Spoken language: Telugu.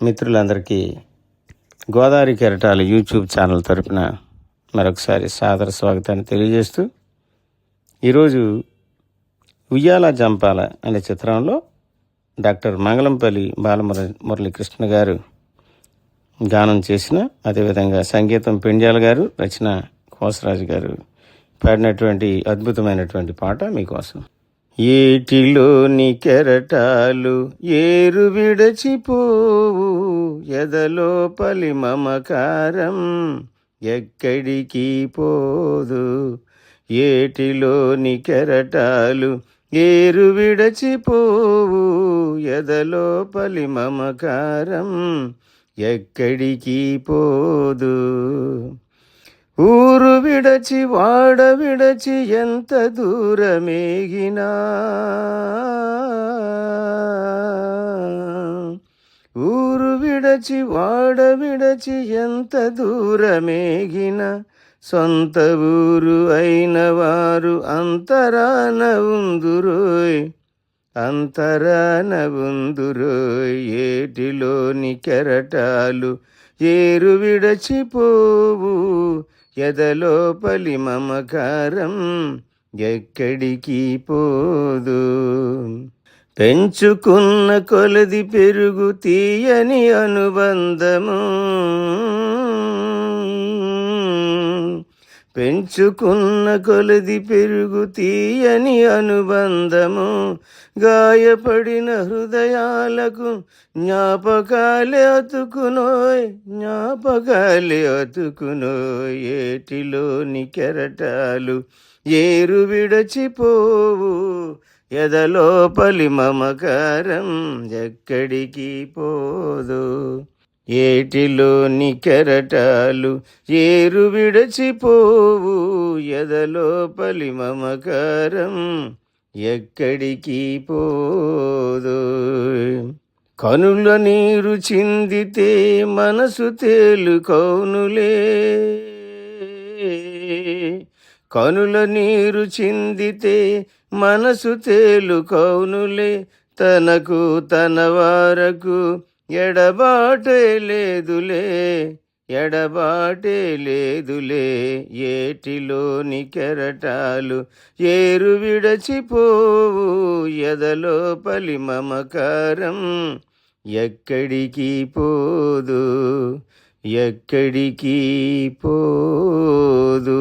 మిత్రులందరికీ గోదావరి కెరటాలు యూట్యూబ్ ఛానల్ తరపున మరొకసారి సాదర స్వాగతాన్ని తెలియజేస్తూ ఈరోజు ఉయ్యాల జంపాల అనే చిత్రంలో డాక్టర్ మంగళంపల్లి బాలముర మురళీకృష్ణ గారు గానం చేసిన అదేవిధంగా సంగీతం పెండ్యాల గారు రచన కోసరాజు గారు పాడినటువంటి అద్భుతమైనటువంటి పాట మీకోసం. ఏటిలోని కెరటాలు ఏరు విడచిపోవు ఎదలోపలి మమకారం ఎక్కడికి పోదు. ఏటిలోని కెరటాలు ఏరు విడచిపోవు ఎదలోపలి మమకారం ఎక్కడికి పోదు. ఊరు విడచి వాడ విడచి ఎంత దూరమేగినా. ఊరు విడచి వాడ విడచి ఎంత దూరమేగిన. సొంత ఊరు అయిన వారు అంతరాన ఉందురోయ్ అంతరాన ఉందురోయ్. ఏటిలోని కెరటాలు ఏరు విడచిపోవు ఎదలోపలి మమకారం ఎక్కడికి పోదు? పెంచుకున్న కొలది పెరుగు తీయని అనుబంధము. పెంచుకున్న కొలది పెరుగు తీయని అనుబంధము గాయపడిన హృదయాలకు జ్ఞాపకాలే అతుకునోయ్ జ్ఞాపకాలే అతుకునోయ్. ఏటిలోని కెరటాలు ఏరు విడచిపోవు ఎదలోపలి మమకారం ఎక్కడికి పోదు. ఏటిలోని కెరటాలు ఏరు విడచిపోవు ఎదలోపలి మమకారం ఎక్కడికి పోదు? కనుల నీరు చిందితే మనసు తేలుకౌనులే. కనుల నీరు చిందితే మనసు తేలుకౌనులే. తనకు తన వారకు ఎడబాటే లేదులే ఎడబాటే లేదులే. ఏటిలోని కెరటాలు ఏరు విడచిపోవు ఎదలోపలి మమకారం ఎక్కడికి పోదు ఎక్కడికి పోదు.